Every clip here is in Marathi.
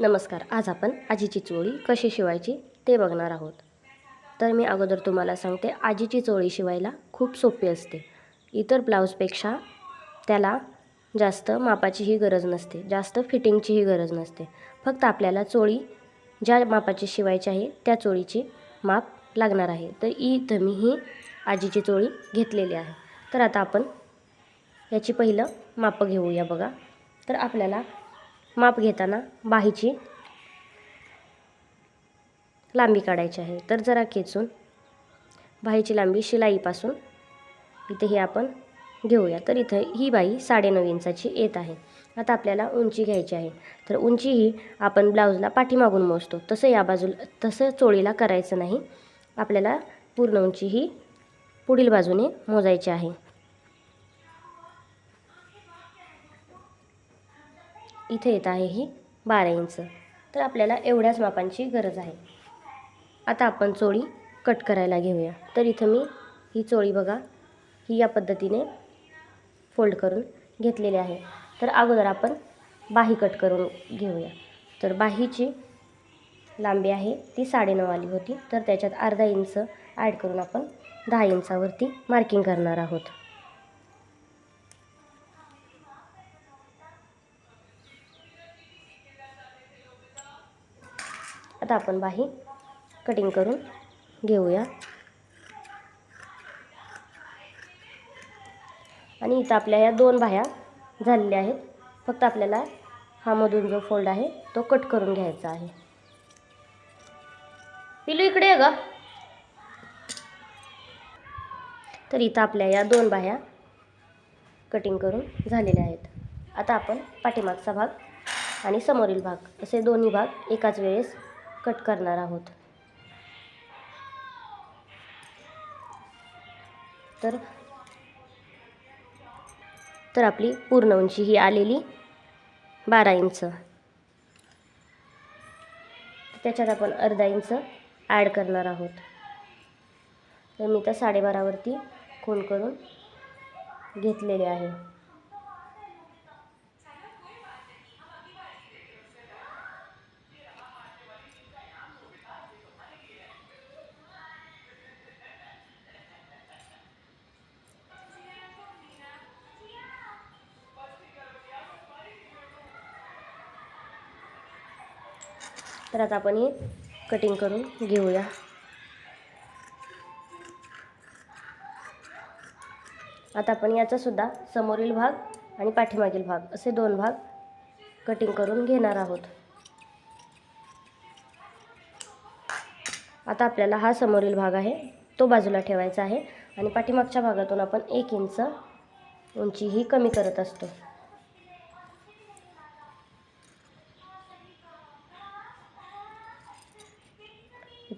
नमस्कार आज आपण आजीची चोळी कशी शिवायची ते बघणार आहोत. तर मी अगोदर तुम्हाला सांगते आजीची चोळी शिवायला खूप सोपी असते. इतर ब्लाऊजपेक्षा त्याला जास्त मापाचीही गरज नसते जास्त फिटिंगचीही गरज नसते. फक्त आपल्याला चोळी ज्या मापाची शिवायची आहे त्या चोळीची माप लागणार आहे. तर इथं मी ही आजीची चोळी घेतलेली आहे. तर आता आपण याची पहिलं मापं घेऊया बघा. तर आपल्याला माप घेताना बाहीची लांबी काढायची आहे. तर जरा खेचून बाहीची लांबी शिलाईपासून इथे आपण घेऊया. तर इथं ही बाई साडेनऊ इंचाची येत आहे. आता आपल्याला उंची घ्यायची आहे. तर उंची ही आपण ब्लाऊजला पाठीमागून मोजतो. तसं या बाजूला तसं चोळीला करायचं नाही. आपल्याला पूर्ण उंची ही पुढील बाजूने मोजायची आहे. इथे येत आहे ही बारा इंच. तर आपल्याला एवढ्याच मापांची गरज आहे. आता आपण चोळी कट करायला घेऊया. तर इथं मी ही चोळी बघा ही या पद्धतीने फोल्ड करून घेतलेली आहे. तर अगोदर आपण बाही कट करून घेऊया. तर बाहीची लांबी आहे ती साडेनऊ आली होती. तर त्याच्यात अर्धा इंच ॲड करून आपण दहा इंचावरती मार्किंग करणार आहोत. आता आपण बाही कटिंग करून घेऊया. आणि इथं आपल्या या दोन बाह्या झालेल्या आहेत. फक्त आपल्याला हा मधून जो फोल्ड आहे तो कट करून घ्यायचा आहे. पिलू इकडे आहे का तर इथं आपल्या या दोन बाह्या कटिंग करून झालेल्या आहेत. आता आपण पाठीमागचा भाग आणि समोरील भाग असे दोन्ही भाग एकाच वेळेस कट करणार आहोत. तर तर आपली पूर्ण उंची ही आलेली बारा इंच. त्याच्यात आपण अर्धा इंच ॲड करणार आहोत. तर मी तर साडेबारावरती खून करून घेतलेले आहे. तर आता आपण हे कटिंग करून घेऊया. आता आपण याचासुद्धा समोरील भाग आणि पाठीमागील भाग असे दोन भाग कटिंग करून घेणार आहोत. आता आपल्याला हा समोरील भाग आहे तो बाजूला ठेवायचा आहे आणि पाठीमागच्या भागातून आपण एक इंच उंची ही कमी करत असतो.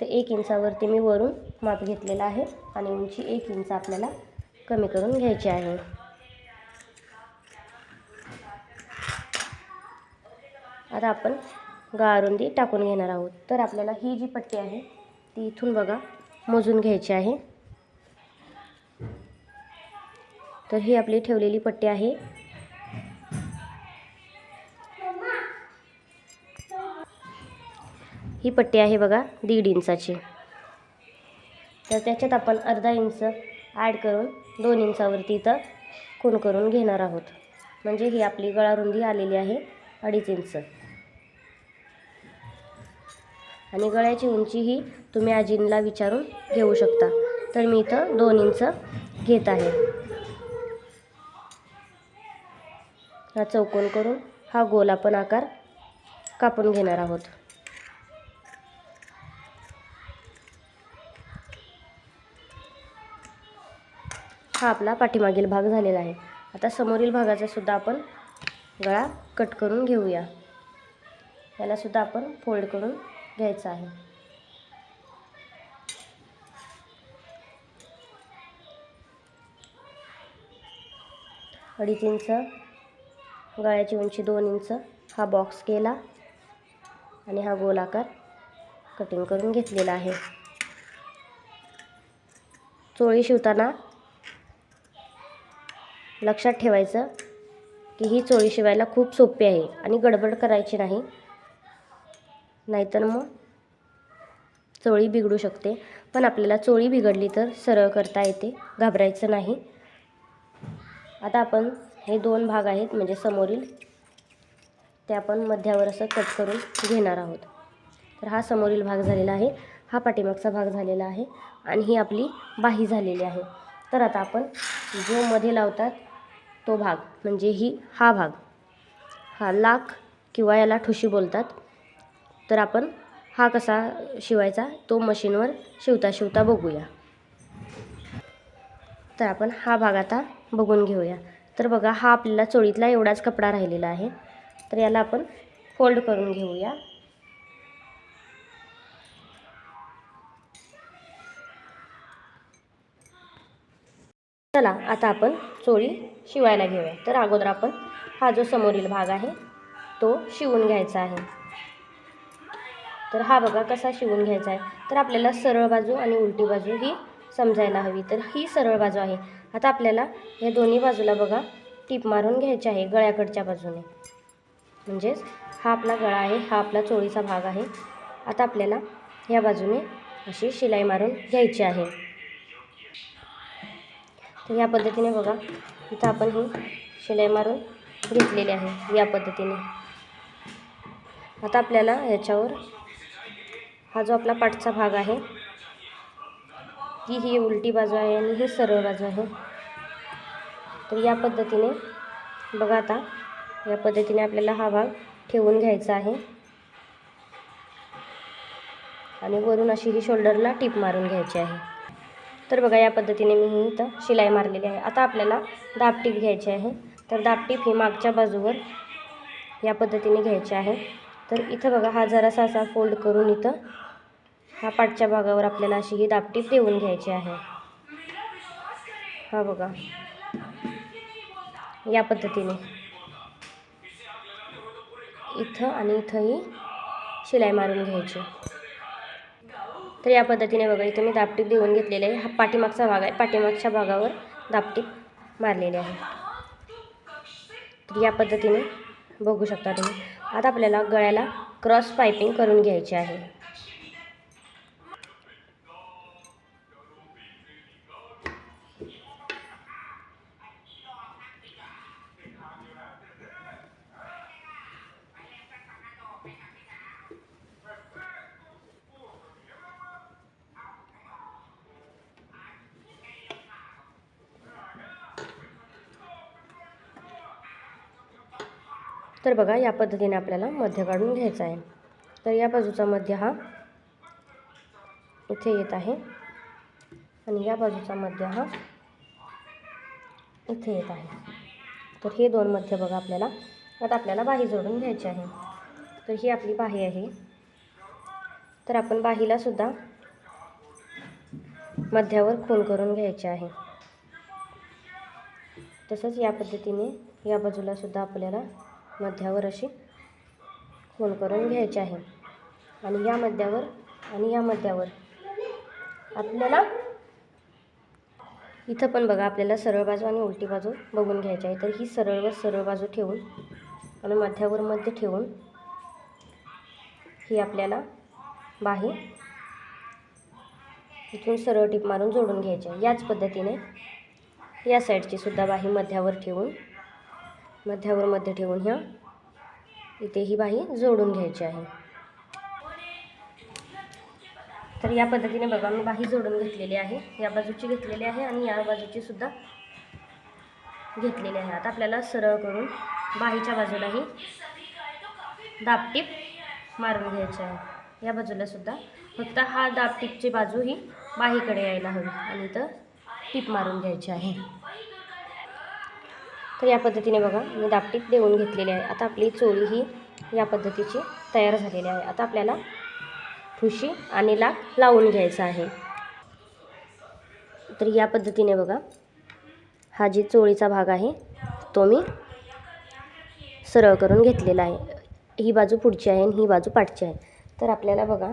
इथं एक इंचावरती मी वरून माप घेतलेला आहे आणि उंची एक इंच आपल्याला कमी करून घ्यायची आहे. आता आपण गाळरुंदी टाकून घेणार आहोत. तर आपल्याला ही जी पट्टी आहे ती इथून बघा मोजून घ्यायची आहे. तर ही आपली ठेवलेली पट्टी आहे. ही पट्टी आहे बघा दीड इंचाची. तर त्याच्यात आपण अर्धा इंच ॲड करून दोन इंचावरती इथं खून करून घेणार आहोत. म्हणजे ही आपली गळारुंदी आलेली आहे अडीच इंच. आणि गळ्याची उंची ही तुम्ही आजींना विचारून घेऊ शकता. तर मी इथं दोन इंच घेत आहे. हा चौकोन करून हा गोल आपण आकार कापून घेणार आहोत. हा आपला पाठीमागील भाग झालेला आहे. आता समोरील भागाचा सुद्धा आपण गळा कट करून घेऊया. यालासुद्धा आपण फोल्ड करून घ्यायचा आहे. अडीच इंच गळ्याची उंची दोन इंच हा बॉक्स केला आणि हा गोलाकार कटिंग करून घेतलेला आहे. चोळी शिवताना लक्षात ठेवायचं की ही चोळी शिवायला खूप सोपी आहे आणि गडबड करायची नाही. नाहीतर मग चोळी बिघडू शकते. पण आपल्याला चोळी बिघडली तर सरळ करता येते घाबरायचं नाही. आता आपण हे दोन भाग आहेत म्हणजे समोरील ते आपण मध्यावर असं कट करून घेणार आहोत. तर हा समोरील भाग झालेला आहे हा पाठीमागचा भाग झालेला आहे आणि ही आपली बाही झालेली आहे. तर आता आपण जो मध्ये लावतात तो भाग म्हणजे ही हा भाग. हा लाख किंवा याला ठुशी बोलतात. तर आपण हा कसा शिवायचा? तो मशीनवर शिवता शिवता बघूया. तर आपण हा भाग आता बघून घेऊया. तर बघा हा आपल्याला चोळीतला एवढाच कपडा राहिलेला आहे. तर याला आपण फोल्ड करून घेऊया. चला आता आपण चोळी शिवायला घेऊया. तर अगोदर आपण हा जो समोरील भाग आहे तो शिवून घ्यायचा आहे. तर हा बघा कसा शिवून घ्यायचा आहे. तर आपल्याला सरळ बाजू आणि उलटी बाजू ही समजायला हवी. तर ही सरळ बाजू आहे. आता आपल्याला या दोन्ही बाजूला बघा टीप मारून घ्यायची आहे गळ्याकडच्या बाजूने. म्हणजेच हा आपला गळा आहे हा आपला चोळीचा भाग आहे. आता आपल्याला या बाजूने अशी शिलाई मारून घ्यायची आहे. या पद्धतीने बघा. इथं आपण ही शिलाई मारून घेतलेली आहे या पद्धतीने. आता आपल्याला ह्याच्यावर हा जो आपला पाठचा भाग आहे की ही उलटी बाजू आहे आणि ही सरळ बाजू आहे. तर या पद्धतीने बघा आता या पद्धतीने आपल्याला हा भाग ठेवून घ्यायचा आहे. आणि वरून अशी ही शोल्डरला टीप मारून घ्यायची आहे. तर बघा या पद्धतीने मी ही इथं शिलाई मारलेली आहे. आता आपल्याला दाबटीप घ्यायची आहे. तर दाबटीप ही मागच्या बाजूवर या पद्धतीने घ्यायची आहे. तर इथं बघा हा जरासा असा फोल्ड करून इथं हा पाठच्या भागावर आपल्याला अशी ही दाबटीप देऊन घ्यायची आहे. हा बघा या पद्धतीने. इथं आणि इथंही शिलाई मारून घ्यायची. तर या पद्धतीने बघा इथं मी दापटीप देऊन घेतलेले आहे. हा पाठीमागचा भाग आहे. पाठीमागच्या भागावर दापटीप मारलेले आहे. तर या पद्धतीने बघू शकता तुम्ही. आता आपल्याला गळ्याला क्रॉस पायपिंग करून घ्यायची आहे. तर बघा या पद्धतीने आपल्याला मध्य काढून घ्यायचा आहे. तर या बाजूचा मध्य हा इथे येत आहे. आणि या बाजूचा मध्य हा इथे येत आहे. तर हे दोन मध्य बघा आपल्याला. आता आपल्याला बाही जोडून घ्यायची आहे. तर ही आपली बाही आहे. तर आपण बाहीला सुद्धा मध्यावर खून करून घ्यायचे आहे. तसंच या पद्धतीने या बाजूला सुद्धा आपल्याला मध्यावर अशी खोल करून घ्यायची आहे. आणि या मध्यावर आणि या मध्यावर. आपल्याला इथं पण बघा आपल्याला सरळ बाजू आणि उलटी बाजू बघून घ्यायची आहे. तर ही सरळ व सरळ बाजू ठेवून आणि मध्यावर मध्य ठेवून ही आपल्याला बाही इथून सरळ टीप मारून जोडून घ्यायची आहे. याच पद्धतीने या साईडची सुद्धा बाही मध्यावर ठेवून मध्यावर मध्य ठेवून ह्या. इथे ही बाही जोडून घ्यायची आहे. तर या पद्धतीने बघा मी बाही जोडून घेतलेली आहे. या बाजूची घेतलेली आहे आणि या बाजूची सुद्धा घेतलेली आहे. आता आपल्याला सरळ करून बाहीच्या बाजूलाही दापटीप मारून घ्यायची आहे. या बाजूला सुद्धा फक्त हा दापटीपची बाजू ही बाहीकडे यायला हवी आणि इथं टीप मारून घ्यायची आहे. तर या पद्धतीने बघा मी दापटीत देऊन घेतलेली आहे. आता आपली चोळी ही या पद्धतीची तयार झालेली आहे. आता आपल्याला ठुशी आणि लाक लावून घ्यायचा आहे. तर या पद्धतीने बघा हा जी चोळीचा भाग आहे तो मी सरळ करून घेतलेला आहे. ही बाजू पुढची आहे आणि ही बाजू पाठची आहे. तर आपल्याला बघा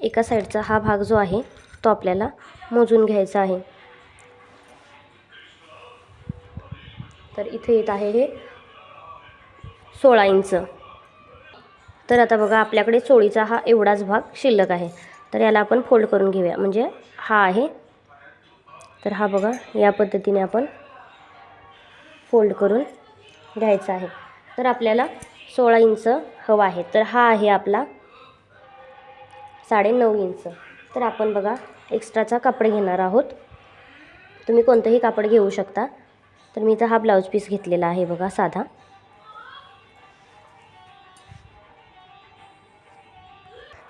एका साईडचा हा भाग जो आहे तो आपल्याला मोजून घ्यायचा आहे. तर इथे येत आहे हे सोळा इंच. तर आता बघा आपल्याकडे चोळीचा हा एवढाच भाग शिल्लक आहे. तर याला आपण फोल्ड करून घेऊया. म्हणजे हा आहे. तर हा बघा या पद्धतीने आपण फोल्ड करून घ्यायचा आहे. तर आपल्याला सोळा इंच हवा आहे. तर हा आहे आपला साडे नऊ इंच. तर आपण बघा एक्स्ट्राचा कापड घेणार आहोत. तुम्ही कोणतंही कापड घेऊ शकता. तर मी इथं हा ब्लाऊज पीस घेतलेला आहे बघा साधा.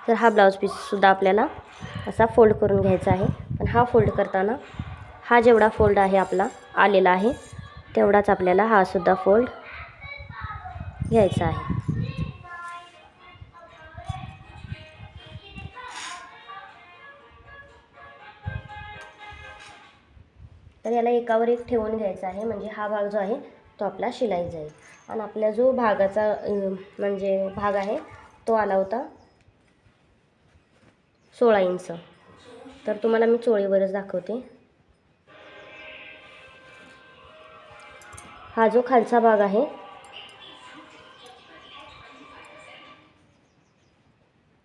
तर हा ब्लाऊज पीससुद्धा आपल्याला असा फोल्ड करून घ्यायचा आहे. पण हा फोल्ड करताना हा जेवढा फोल्ड आहे आपला आलेला आहे तेवढाच आपल्याला हा सुद्धा फोल्ड घ्यायचा आहे. एकावर एक ठेवून घ्यायचा आहे. म्हणजे हा भाग जो आहे तो आपला शिलाई जाईल. आणि आपला जो भागाचा म्हणजे भाग आहे तो आला होता सोळा इंच. तर तुम्हाला मी चोळीवरच दाखवते. हा जो खालचा भाग आहे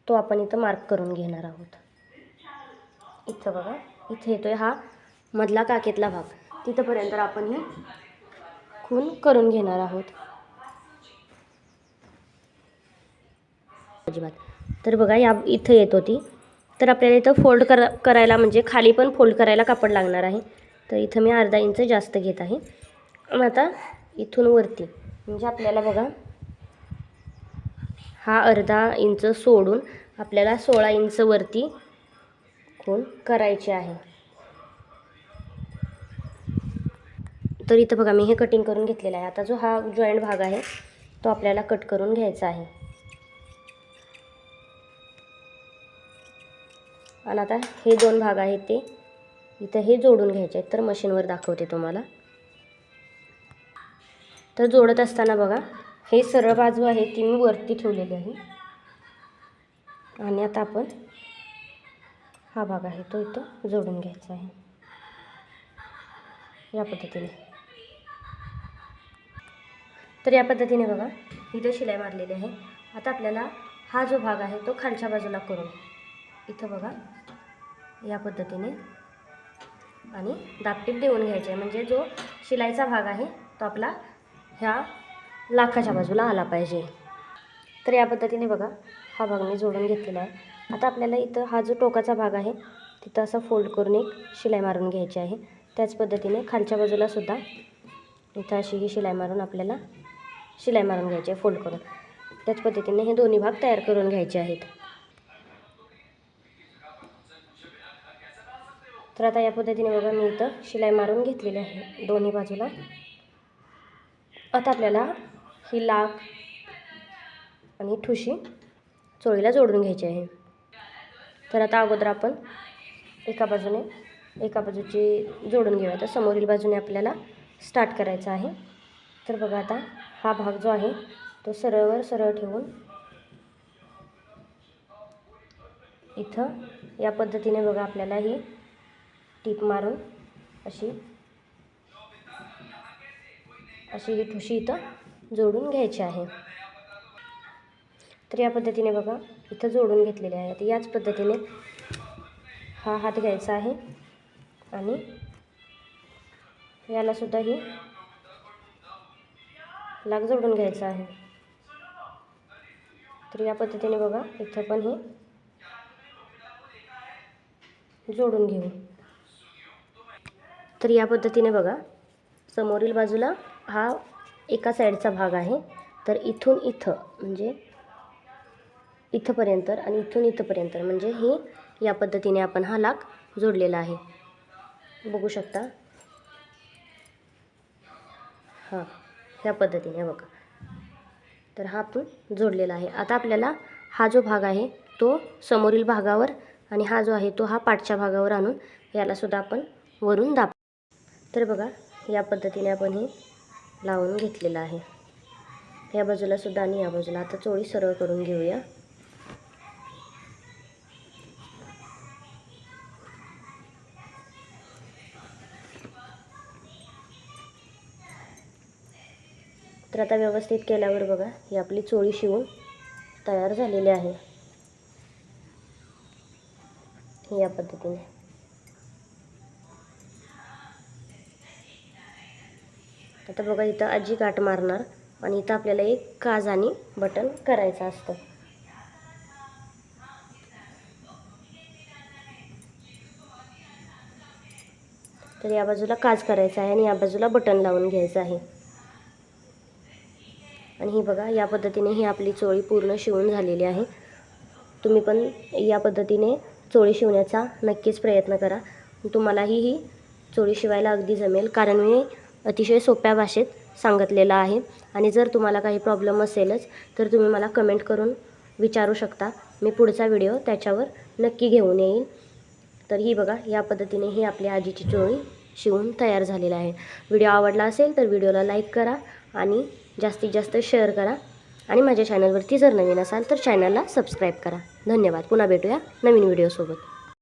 तो आपण इथं मार्क करून घेणार आहोत. इथं बघा इथे येतोय हा मधला काकेतला भाग. तिथंपर्यंत आपण ही खून करून घेणार आहोत. अजिबात. तर बघा या इथं येत होती. तर आपल्याला इथं फोल्ड कर करायला म्हणजे खाली पण फोल्ड करायला कापड लागणार आहे. तर इथं मी अर्धा इंच जास्त घेत आहे. आणि आता इथून वरती म्हणजे आपल्याला बघा हा अर्धा इंच सोडून आपल्याला सोळा इंच वरती खून करायची आहे. तर इथं बघा मी हे कटिंग करून घेतलेलं आहे. आता जो हा जॉईंट भाग आहे तो आपल्याला कट करून घ्यायचा आहे. आणि आता हे दोन भाग आहेत ते. इथं हे जोडून घ्यायचे आहेत तर मशीनवर दाखवते तुम्हाला. तर जोडत असताना बघा हे सरळ बाजू आहे ती मी वरती ठेवलेली आहे. आणि आता आपण हा भाग आहे तो इथं जोडून घ्यायचा आहे. या पद्धतीने. तर या पद्धतीने बघा इथं शिलाई मारलेली आहे. आता आपल्याला हा जो भाग आहे तो खालच्या बाजूला करून इथं बघा या पद्धतीने आणि दापटीप देऊन घ्यायचे. आहे म्हणजे जो शिलाईचा भाग आहे तो आपला ह्या लाखाच्या बाजूला आला पाहिजे. तर या पद्धतीने बघा हा भाग मी जोडून घेतलेला आहे. आता आपल्याला इथं हा जो टोकाचा भाग आहे तिथं असं फोल्ड करून एक शिलाई मारून घ्यायची आहे. त्याच पद्धतीने खालच्या बाजूलासुद्धा इथं अशी ही शिलाई मारून आपल्याला शिलाई मारून घ्यायची आहे फोल्ड करून. त्याच पद्धतीने हे दोन्ही भाग तयार करून घ्यायचे आहेत. तर आता या पद्धतीने बघा मी इथं शिलाई मारून घेतलेली आहे दोन्ही बाजूला. आता आपल्याला ही लाख आणि ठुशी चोळीला जोडून घ्यायची आहे. तर आता अगोदर आपण एका बाजूने एका बाजूची जोडून घेऊया. तर समोरील बाजूने आपल्याला स्टार्ट करायचं आहे. तर बघा आता हा भाग जो आहे तो सरळवर सरळ ठेवून इथं या पद्धतीने बघा आपल्याला ही टीप मारून अशी अशी ही ठुशी इथं जोडून घ्यायची आहे. तर या पद्धतीने बघा इथं जोडून घेतलेले आहे तर याच पद्धतीने हा हात घ्यायचा आहे आणि याला सुद्धा ही लाग जोडून घ्यायचा आहे. तर या पद्धतीने बघा इथं पण हे जोडून घेऊ. तर या पद्धतीने बघा समोरील बाजूला हा एका साईडचा भाग आहे. तर इथून इथं म्हणजे इथंपर्यंत आणि इथून इथंपर्यंत म्हणजे हे या पद्धतीने आपण हा लाग जोडलेला आहे. बघू शकता? हां. ह्या पद्धतीने बघा. तर हा आपण जोडलेला आहे. आता आपल्याला हा जो भाग आहे तो समोरील भागावर आणि हा जो आहे तो हा पाठच्या भागावर आणून यालासुद्धा आपण वरून दाब तर बघा या पद्धतीने आपण हे लावून घेतलेलं आहे. या बाजूलासुद्धा आणि या बाजूला. आता चोळी सरळ करून घेऊया. तर आता व्यवस्थित केल्यावर बघा ही आपली चोळी शिवून तयार झालेली आहे. या पद्धतीने. आता बघा इथं आजी गाठ मारणार आणि इथं आपल्याला एक काज आणि बटन करायचं असतं. तर या बाजूला काज करायचा आहे आणि या बाजूला बटन लावून घ्यायचं आहे. आणि ही बघा या पद्धतीने ही आपली चोळी पूर्ण शिवून झालेली आहे. तुम्ही पण या पद्धतीने चोळी शिवण्याचा नक्कीच प्रयत्न करा. तुम्हालाही ही चोळी शिवायला अगदी जमेल कारण मी अतिशय सोप्या भाषेत सांगितलेलं आहे. आणि जर तुम्हाला काही प्रॉब्लेम असेलच तर तुम्ही मला कमेंट करून विचारू शकता. मी पुढचा व्हिडिओ त्याच्यावर नक्की घेऊन येईल तर ही बघा या पद्धतीने ही आपली आजीची चोळी शिवून तयार झालेला आहे. व्हिडिओ आवडला असेल तर व्हिडिओला लाईक करा आणि जास्तीत जास्त शेअर करा आणि माझ्या चॅनलवरती जर नवीन असाल तर चॅनलला सबस्क्राईब करा. धन्यवाद. पुन्हा भेटूया नवीन व्हिडिओसोबत